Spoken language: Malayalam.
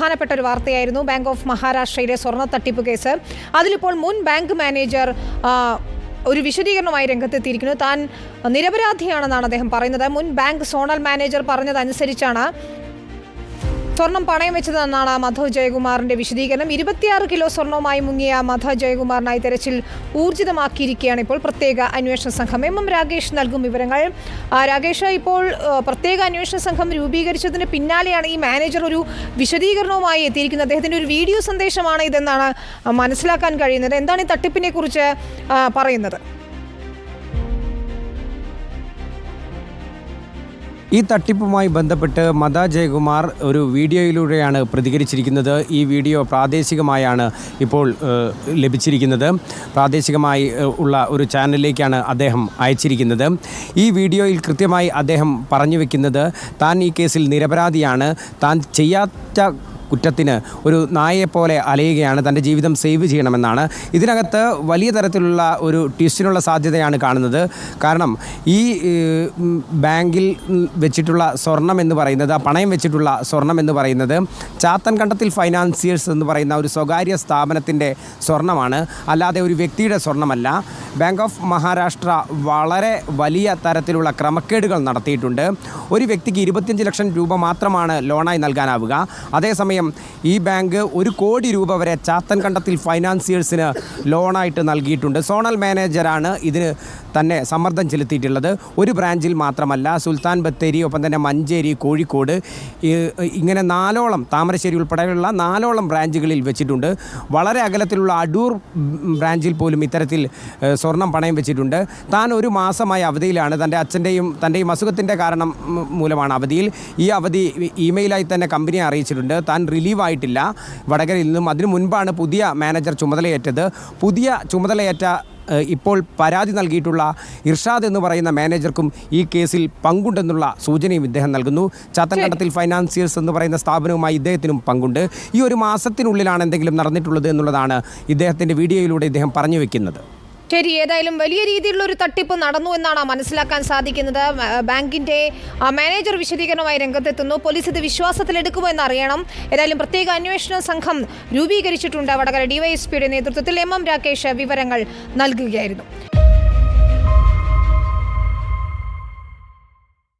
പ്രധാനപ്പെട്ട ഒരു വാർത്തയായിരുന്നു. ബാങ്ക് ഓഫ് മഹാരാഷ്ട്രയിലെ സ്വർണ തട്ടിപ്പ് കേസ്. അതിലിപ്പോൾ മുൻ ബാങ്ക് മാനേജർ ഒരു വിശദീകരണമായി രംഗത്തെത്തിയിരിക്കുന്നു. താൻ നിരപരാധിയാണെന്നാണ് അദ്ദേഹം പറയുന്നത്. മുൻ ബാങ്ക് സോണൽ മാനേജർ പറഞ്ഞതനുസരിച്ചാണ് സ്വർണം പണയം വെച്ചതെന്നാണ് മധു ജയകുമാറിന്റെ വിശദീകരണം. ഇരുപത്തിയാറ് കിലോ സ്വർണവുമായി മുങ്ങിയ മധു ജയകുമാറിനായി തെരച്ചിൽ ഊർജിതമാക്കിയിരിക്കുകയാണ് ഇപ്പോൾ പ്രത്യേക അന്വേഷണ സംഘം. എം എം രാകേഷ് നൽകും വിവരങ്ങൾ. രാകേഷ് ഇപ്പോൾ പ്രത്യേക അന്വേഷണ സംഘം രൂപീകരിച്ചതിന് പിന്നാലെയാണ് ഈ മാനേജർ ഒരു വിശദീകരണവുമായി എത്തിയിരിക്കുന്നത്. അദ്ദേഹത്തിന്റെ ഒരു വീഡിയോ സന്ദേശമാണ് ഇതെന്നാണ് മനസ്സിലാക്കാൻ കഴിയുന്നത്. എന്താണ് ഈ തട്ടിപ്പിനെ കുറിച്ച് പറയുന്നത്? ഈ തട്ടിപ്പുമായി ബന്ധപ്പെട്ട് മത ജയകുമാർ ഒരു വീഡിയോയിലൂടെയാണ് പ്രതികരിച്ചിരിക്കുന്നത്. ഈ വീഡിയോ പ്രാദേശികമായാണ് ഇപ്പോൾ ലഭിച്ചിരിക്കുന്നത്. പ്രാദേശികമായി ഉള്ള ഒരു ചാനലിലേക്കാണ് അദ്ദേഹം അയച്ചിരിക്കുന്നത്. ഈ വീഡിയോയിൽ കൃത്യമായി അദ്ദേഹം പറഞ്ഞു വെക്കുന്നത് താൻ ഈ കേസിൽ നിരപരാധിയാണ്. താൻ ചെയ്യാത്ത കുറ്റത്തിന് ഒരു നായയെപ്പോലെ അലയുകയാണ് തന്റെ ജീവിതം സേവ് ചെയ്യണമെന്നാണ്. ഇതിനകത്ത് വലിയ തരത്തിലുള്ള ഒരു ട്വിസ്റ്റിനുള്ള സാധ്യതയാണ് കാണുന്നത്. കാരണം ഈ ബാങ്കിൽ വെച്ചിട്ടുള്ള സ്വർണം എന്ന് പറയുന്നത് പണയം വെച്ചിട്ടുള്ള സ്വർണം എന്ന് പറയുന്നത് ചാത്തൻ കണ്ടത്തിൽ ഫൈനാൻസിയേഴ്സ് എന്ന് പറയുന്ന ഒരു സ്വകാര്യ സ്ഥാപനത്തിന്റെ സ്വർണമാണ് അല്ലാതെ ഒരു വ്യക്തിയുടെ സ്വർണമല്ല ബാങ്ക് ഓഫ് മഹാരാഷ്ട്ര വളരെ വലിയ തരത്തിലുള്ള ക്രമക്കേടുകൾ നടത്തിയിട്ടുണ്ട്. ഒരു വ്യക്തിക്ക് ഇരുപത്തിയഞ്ച് ലക്ഷം രൂപ മാത്രമാണ് ലോണായി നൽകാനാവുക. അതേസമയം ഈ ബാങ്ക് ഒരു കോടി രൂപ വരെ ചാത്തൻ കണ്ടത്തിൽ ഫൈനാൻസിയേഴ്സിന് ലോണായിട്ട് നൽകിയിട്ടുണ്ട്. സോണൽ മാനേജറാണ് ഇതിന് തന്നെ സമ്മർദ്ദം ചെലുത്തിയിട്ടുള്ളത്. ഒരു ബ്രാഞ്ചിൽ മാത്രമല്ല സുൽത്താൻ ബത്തേരി ഒപ്പം തന്നെ മഞ്ചേരി കോഴിക്കോട് ഇങ്ങനെ നാലോളം താമരശ്ശേരി ഉൾപ്പെടെയുള്ള നാലോളം ബ്രാഞ്ചുകളിൽ വെച്ചിട്ടുണ്ട്. വളരെ അകലത്തിലുള്ള അടൂർ ബ്രാഞ്ചിൽ പോലും ഇത്തരത്തിൽ സ്വർണം പണയം വെച്ചിട്ടുണ്ട്. താൻ ഒരു മാസമായ അവധിയിലാണ്. തന്റെ അച്ഛന്റെയും തന്റെയും അസുഖത്തിന്റെ കാരണം മൂലമാണ് അവധിയിൽ. ഈ അവധി ഇമെയിലായി തന്നെ കമ്പനിയെ അറിയിച്ചിട്ടുണ്ട്. താൻ റിലീവ് ആയിട്ടില്ല വടകരയിൽ നിന്നും അതിനു മുൻപാണ് പുതിയ മാനേജർ ചുമതലയേറ്റത്. പുതിയ ചുമതലയേറ്റ ഇപ്പോൾ പരാതി നൽകിയിട്ടുള്ള ഇർഷാദ് എന്ന് പറയുന്ന മാനേജർക്കും ഈ കേസിൽ പങ്കുണ്ടെന്നുള്ള സൂചനയും ഇദ്ദേഹം നൽകുന്നു. ചാത്തൻകണ്ടത്തിൽ ഫൈനാൻസിയേഴ്സ് എന്ന് പറയുന്ന സ്ഥാപനവുമായി ഇദ്ദേഹത്തിനും പങ്കുണ്ട്. ഈ ഒരു മാസത്തിനുള്ളിലാണ് എന്തെങ്കിലും നടന്നിട്ടുള്ളത് എന്നുള്ളതാണ് ഇദ്ദേഹത്തിന്റെ വീഡിയോയിലൂടെ ഇദ്ദേഹം പറഞ്ഞു വെക്കുന്നത്. ശരി ഏതായാലും വലിയ രീതിയിലുള്ള ഒരു തട്ടിപ്പ് നടന്നു എന്നാണ് മനസ്സിലാക്കാൻ സാധിക്കുന്നത്. ബാങ്കിന്റെ മാനേജർ വിശദീകരണമായി രംഗത്തെത്തുന്നു. പോലീസ് ഇത് വിശ്വാസത്തിലെടുക്കുമോ എന്നറിയണം. ഏതായാലും പ്രത്യേക അന്വേഷണ സംഘം രൂപീകരിച്ചിട്ടുണ്ട്. വടകര ഡിവൈഎസ്പിയുടെ നേതൃത്വത്തിൽ എം എം രാകേഷ് വിവരങ്ങൾ നൽകുകയായിരുന്നു.